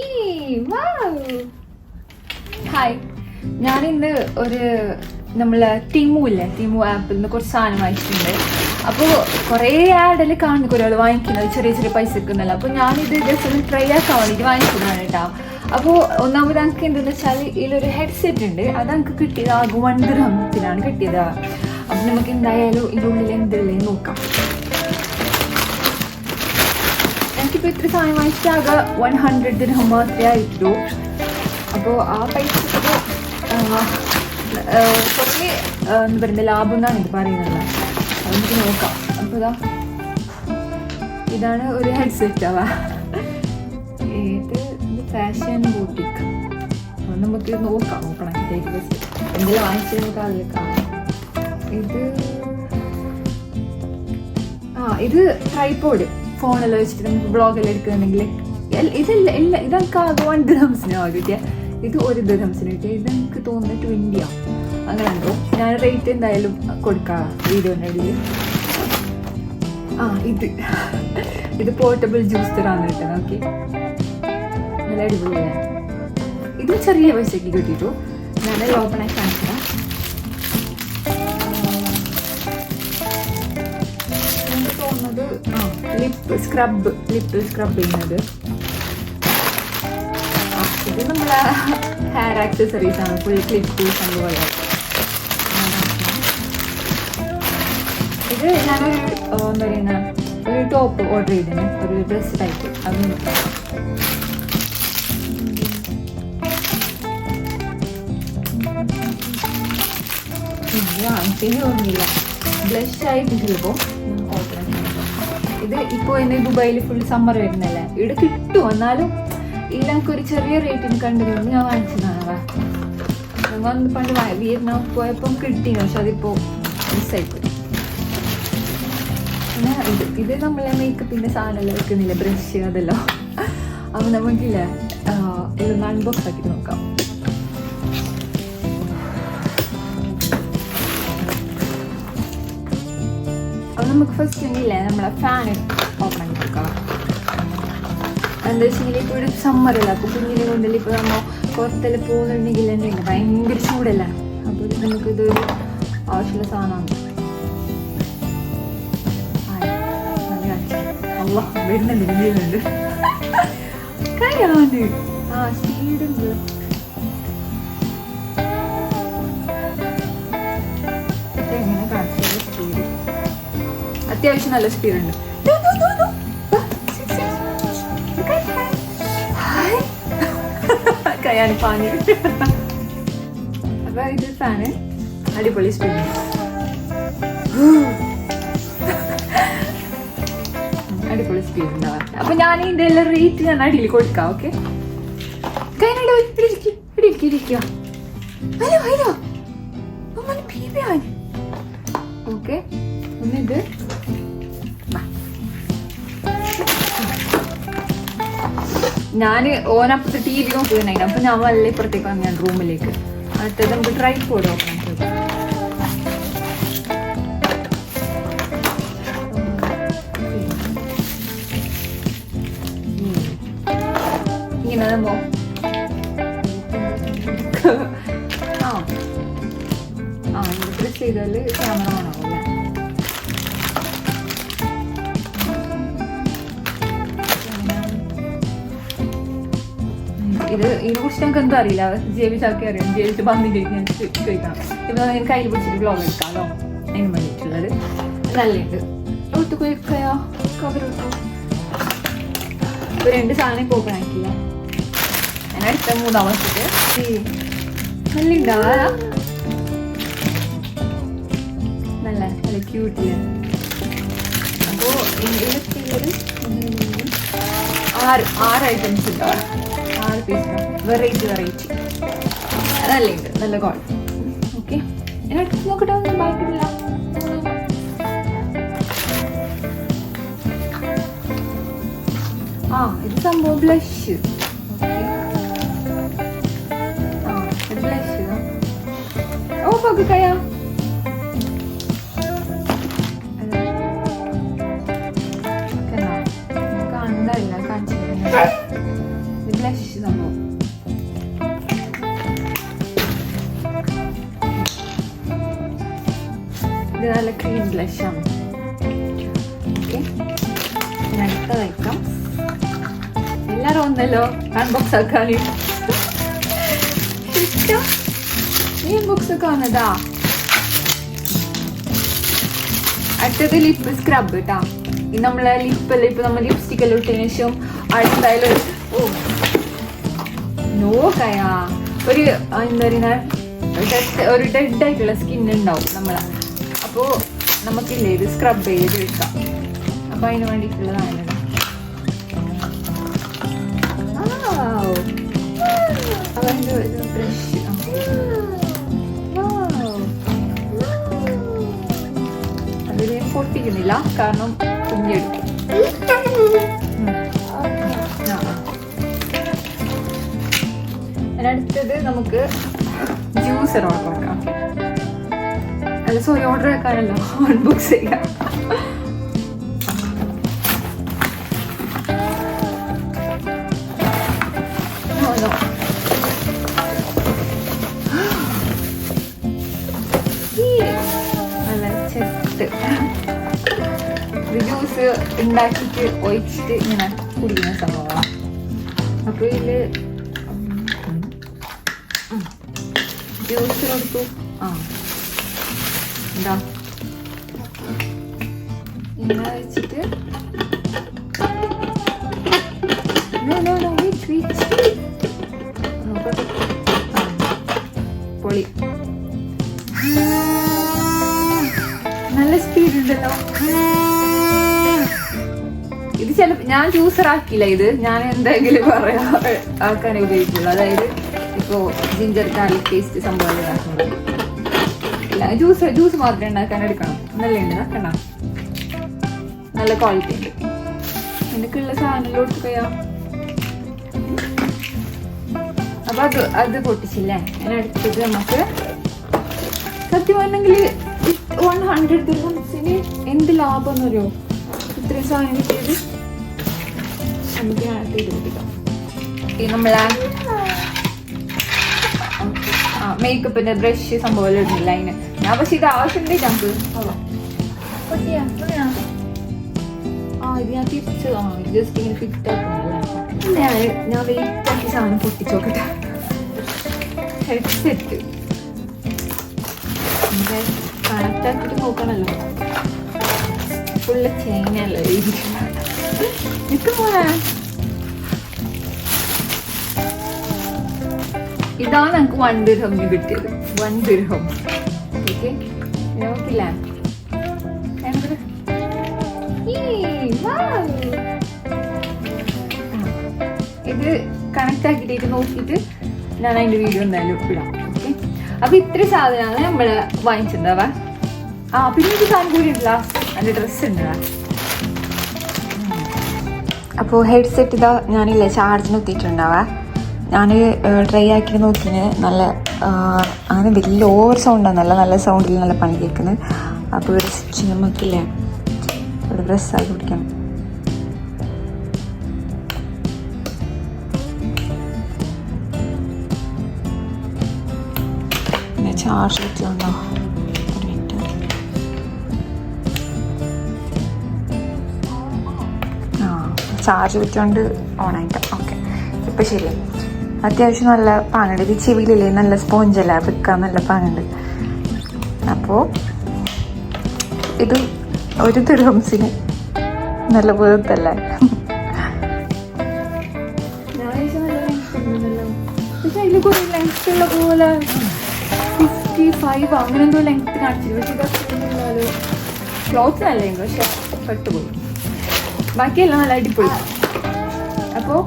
ഈ ഹായ് ഞാൻ ഇന്ന് ഒരു നമ്മളെ തിമു ഇല്ലേ? തിമു ആപ്പിൽ നിന്ന് കുറച്ച് സാധനം വാങ്ങിച്ചിട്ടുണ്ട്. അപ്പോൾ കുറേ ആഡിൽ കാണുന്നു ഒരാൾ വാങ്ങിക്കുന്നത് ചെറിയ ചെറിയ പൈസക്ക് എന്നല്ല അപ്പോൾ ഞാനിത് ജസ്റ്റ് ഒന്ന് ട്രൈ ആക്കാൻ വേണ്ടിയിട്ട് വാങ്ങിച്ചതാണ് കേട്ടോ. അപ്പോൾ ഒന്നാമത് എനിക്ക് എന്തെന്ന് വെച്ചാൽ ഇതിലൊരു ഹെഡ്സെറ്റ് ഉണ്ട്. അത് എനിക്ക് കിട്ടിയത് ആകെ വൺ ദിർഹത്തിനാണ് കിട്ടിയത്. അപ്പം നമുക്ക് എന്തായാലും ഇതിന്റെ ഉള്ളിൽ എന്തുള്ളത് നോക്കാം. എനിക്കിപ്പോൾ ഇത്ര സാധനം വാങ്ങിച്ചാകെ വൺ ഹൺഡ്രഡ് ദിർഹം മാത്രമേ ആയിട്ടുള്ളൂ. അപ്പോൾ ആ പൈസ കുറച്ച് എന്താ പറയുന്നത് ലാഭം എന്നാണ് ഇത് പറയുന്നത്. അത് നമുക്ക് നോക്കാം. അപ്പോൾ ഇതാ. ഇതാണ് ഒരു ഹെഡ്സെറ്റ് ആവാ ഏത്? ഫാഷൻ ബൂട്ടിക് നമുക്ക് നോക്കാം. നോക്കണം ഇതിലേക്ക് എന്തെങ്കിലും വാങ്ങിച്ചു നമുക്ക് അതിൽ കാണാം. ഇത് ആ ഇത് ട്രൈപോഡ് ഫോണെല്ലാം വെച്ചിട്ട് നമുക്ക് ബ്ലോഗെല്ലാം എടുക്കുന്നുണ്ടെങ്കിൽ ഇതല്ല ഇല്ല ഇതൊക്കെ ആകെ വൺ ദിർഹംസിനാണ് കിട്ടിയ. ഇത് ഒരു ദിർഹംസിന് കിട്ടിയ. ഇത് എനിക്ക് തോന്നുന്നത് ട്വന്റി ആണ് അങ്ങനെ ഉണ്ടോ ഞാൻ റേറ്റ് എന്തായാലും കൊടുക്കാം വീഡിയോന്റെ ആ ഇത്. ഇത് പോർട്ടബിൾ ജ്യൂസറാണ് കിട്ടുന്നത്. ഓക്കെ നല്ല അടിപൊളിയാണ് ഇത് ചെറിയ പൈസക്ക് കിട്ടിയിട്ടു ഞാൻ ഓപ്പൺ ആയി ലിപ്പ് സ്ക്രബ് ലിപ്പ് സ്ക്രബ് ചെയ്യുന്നത്. ഇത് നമ്മളെ ഹെയർ ആക്സസറീസ് ആണ്. ഫുൾ ക്ലിപ്പ് സംഭവം ഇത് ഞാനൊരു എന്താ പറയുന്ന ഒരു ടോപ്പ് ഓർഡർ ചെയ്തിന്. ഒരു ഡ്രസ് ടൈപ്പ് അത് ഇല്ല ബ്ലഷ് ആയിട്ട് ഓർഡർ ഇത് ഇപ്പോൾ എന്നെ ദുബായിൽ ഫുൾ സമ്മർ വരുന്നല്ലേ? ഇവിടെ കിട്ടും. എന്നാലും ഇല്ല ഒരു ചെറിയ റേറ്റിന് കണ്ടിരുന്നു ഞാൻ വാങ്ങിച്ചതാണ് ഞങ്ങൾ പണ്ട് വിയറ്റ്നാം പോയപ്പം കിട്ടി. പക്ഷെ അതിപ്പോൾ മിസ്സായിപ്പോയി ഇത് ഇത് നമ്മളെ മേക്കപ്പിന്റെ സാധനമെല്ലാം വെക്കുന്നില്ല? ബ്രഷ് അതെല്ലാം. അപ്പം നമുക്കില്ല ഇതൊന്ന് അൺബോക്സ് ആക്കി നോക്കാം. നമുക്ക് ഫസ്റ്റ് ഇല്ലേ നമ്മളെ ഫാൻ ഓപ്പൺ ആക്കി കൊടുക്കണം എന്താ വെച്ചെങ്കിൽ ഇപ്പോൾ ഒരു സമ്മറില്ല അപ്പോൾ കുഞ്ഞിനെ കൊണ്ടല്ല ഇപ്പോൾ നമ്മൾ പുറത്തെല്ലാം പോകുന്നുണ്ടെങ്കിൽ തന്നെ ഭയങ്കര ചൂടല്ല? അപ്പോൾ നമുക്ക് ഇതൊരു ആവശ്യമുള്ള സാധനമാണ്. അല്ല വരുന്നുണ്ട് വരുന്നുണ്ട്. ആ സ്പീഡുണ്ട് അത്യാവശ്യം നല്ല സ്പീഡ് ഉണ്ട്. കയ്യാണ് പാഞ്ഞു. അപ്പൊ ഇത് ഫാന് അടിപൊളി സ്പീഡ് അടിപൊളി സ്പീഡ് ഉണ്ടാവാ അപ്പൊ ഞാൻ ഇതിന്റെ എല്ലാം റേറ്റ് ഞാൻ അടിയിൽ കൊടുക്കാം ഓക്കെ ഇരിക്കുക ഹലോ ഹലോ. ഓക്കെ ഒന്നിത് ഞാൻ ഓനപ്പുറത്ത് ടി വി നോക്കുന്നുണ്ടായിരുന്നു അപ്പൊ ഞാൻ വല്ല ഇപ്പുറത്തേക്ക് വന്നു ഞാൻ റൂമിലേക്ക്. അടുത്തത് നമുക്ക് ട്രൈ പോഡ് നോക്കാം ഇങ്ങനെ ആ. ആ ഇത് ചെയ്താൽ ക്യാമറ ഇത് ഇതിനെക്കുറിച്ച് ഞങ്ങൾക്ക് എന്താ അറിയില്ല. ജേവിച്ചാക്കി അറിയാം. ജീവിച്ച് വന്നിട്ട് ഞാൻ ചോദിക്കണം ഇപ്പൊ എനിക്ക് കയ്യിൽ പിടിച്ചിട്ട് ബ്ലോഗ് എടുക്കാമല്ലോ അതിന് വേണ്ടിയിട്ടുള്ളത്. നല്ലുണ്ട് ഒത്തു കുഴിക്കയോ കവർ ഇപ്പൊ രണ്ട് സാധനം ഇപ്പോൾ ഓപ്പൺ ആക്കില്ല ഞാൻ അടുത്ത മൂന്നാം നല്ലുണ്ടാവാ നല്ല നല്ല ക്യൂട്ടിൽ അപ്പോ ഇതിലൊക്കെ ഉള്ളത് ഒന്ന്, മൂന്ന്, ആറ് ആറ് ഐറ്റംസ് ഉണ്ടാവും ആറ് പീസ് വെറൈറ്റി വെറൈറ്റി. നല്ല ഉണ്ട് നല്ല കോൾ ഓക്കെ നോക്കട്ടെ ഒന്നും ബാക്കിയില്ല ആ ഇത് സംഭവം ബ്ലഷ് ഓ പകുക്കയാ? നല്ല ക്രീം ബ്ലഷാണ് ഓക്കെ. അടുത്ത വയ്ക്കാം എല്ലാവരും ഒന്നല്ലോ അൺബോക്സ് ആക്കാനും ഈ ബുക്സ് ഒക്കെ വന്നതാ. അടുത്തത് ലിപ്പ് സ്ക്രബ് കേട്ടാ നമ്മളെ ലിപ്പല്ല ഇപ്പൊ നമ്മൾ ലിപ്സ്റ്റിക് എല്ലാം ഇട്ടതിന് ശേഷം അടുത്തായാലും ഓ. നോക്കയാ ഒരു എന്താ പറയുക ഒരു ഡെഡ് ആയിട്ടുള്ള സ്കിൻ ഉണ്ടാവും നമ്മളെ. അപ്പോൾ നമുക്കില്ലേ ഇത് സ്ക്രബ് ചെയ്ത് വെക്കാം. അപ്പോൾ അതിന് വേണ്ടിയിട്ടുള്ളതാണ്. അവന്റെ പൊട്ടിക്കുന്നില്ല കാരണം കുഞ്ഞെടുക്കും അടുത്തത് നമുക്ക് ജ്യൂസർ ഓർഡർ ആക്കാം അല്ല സോറി ഓർഡർ ആക്കാനല്ലോ. അൺബോക്സ് ചെയ്യാം. ജ്യൂസ് ഒഴിച്ചിട്ട് ഇങ്ങനെ കുടിക്കുന്ന സംഭവമാണ് അപ്പൊ ഇതിൽ ജ്യൂസ് കൊടുത്തു. ആ. എന്താ ഇങ്ങനെ വെച്ചിട്ട്. പൊളി. നല്ല സ്പീഡ് ഉണ്ടല്ലോ. ഇത് ചില ഞാൻ ജ്യൂസർ ആക്കില്ല ഇത്. ഞാൻ എന്തെങ്കിലും പറയാ ആക്കാനേ ഉപയോഗിക്കുള്ളൂ. അതായത് ഇപ്പോ ജിഞ്ചർ ഗാർലിക് പേസ്റ്റ് സംഭവം ഉണ്ടാക്കുന്നത്. ഇല്ല ജ്യൂസ് ജ്യൂസ് മാത്രം ഉണ്ടാക്കാൻ എടുക്കണം. നല്ല ഉണ്ട് നോക്കണ്ട നല്ല ക്വാളിറ്റി ഉണ്ട്. എനിക്കുള്ള സാധനങ്ങൾ കൊടുക്കുകയോ അപ്പൊ അത് അത് പൊട്ടിച്ചില്ലേ? ഞാൻ അടുത്തത് നമുക്ക് സത്യം പറഞ്ഞെങ്കിൽ വൺ ഹൺഡ്രഡ് ദിർഹംസിന് എന്ത് ലാഭം എന്നറിയോ ഇത്രയും സാധനം കിട്ടിയത്? നമുക്ക് ഞാൻ അടുത്ത് ഇത് പൊട്ടിക്കാം നമ്മളെ ആ മേക്കപ്പിന്റെ ബ്രഷ് സംഭവം ഇടുന്നില്ല അതിന്. ഞാൻ പക്ഷെ ഇത് ആവശ്യമുണ്ട് ഞങ്ങൾക്ക് പൊട്ടിയാ പൊട്ടിയാ. ആ ഇത് ഞാൻ തിരിച്ചു ആ ജസ്റ്റ് ഇങ്ങനെ ഫിറ്റ് ആക്കുന്നല്ലേ ഞാൻ ഞാൻ വെയിറ്റ് ആക്കി സാധനം പൊട്ടിച്ചോക്കട്ടെ ഹെഡ്സെറ്റ് കണക്ട് ആക്കിയിട്ട് നോക്കണല്ലോ. ഫുള്ള് ചെയിനല്ലോ ഇത് മോനെ ഇതാണ് നമുക്ക് വൺ ദിർഹമിന് കിട്ടിയത്. One dirham okay wow. ഇത് കണക്ട് ആക്കിയിട്ട് നോക്കിയിട്ട് ഞാൻ അതിന്റെ വീഡിയോ എന്തായാലും ഇടാം. ഓക്കെ അപ്പൊ ഇത്ര സാധനമാണ് നമ്മൾ വാങ്ങിച്ചിട്ടുണ്ടാവാ. ആ പിന്നെ ഒരു സാധനം കൂടി ഉണ്ടല്ല. അതിന്റെ ഡ്രസ്സ് ഉണ്ട് അപ്പോൾ ഹെഡ്സെറ്റ് ഇതാ ഞാനില്ല ചാർജിന് എത്തിയിട്ടുണ്ടാവേ ഞാൻ ട്രൈ ആക്കി നോക്കിന് നല്ല അങ്ങനെ വലിയ ഓവർ സൗണ്ടാണ് നല്ല നല്ല സൗണ്ടിൽ നല്ല പണി കേൾക്കുന്നത് അപ്പോൾ ഇവിടെ സ്വിച്ച് നമുക്കില്ലേ ഇവിടെ ആക്കി പിടിക്കണം ചാർജ് ആ ചാർജ് വെച്ചുകൊണ്ട് ഓണായിട്ട് ഓക്കെ ഇപ്പം ശരി അത്യാവശ്യം നല്ല പാങ്ങുണ്ട്. ഇത് ചെവിയിലില്ലേ? നല്ല സ്പോഞ്ചല്ല വെക്കാൻ നല്ല പാങ്ങുണ്ട്. അപ്പോൾ ഇത് ഒരു തിരുവംസിന് നല്ല വേർത്തല്ലേ പോലെ ഫിഫ്റ്റി ഫൈവ് അങ്ങനെ ലെങ്ത് ബാക്കിയെല്ലാം നല്ല അടിപൊളി. അപ്പോൾ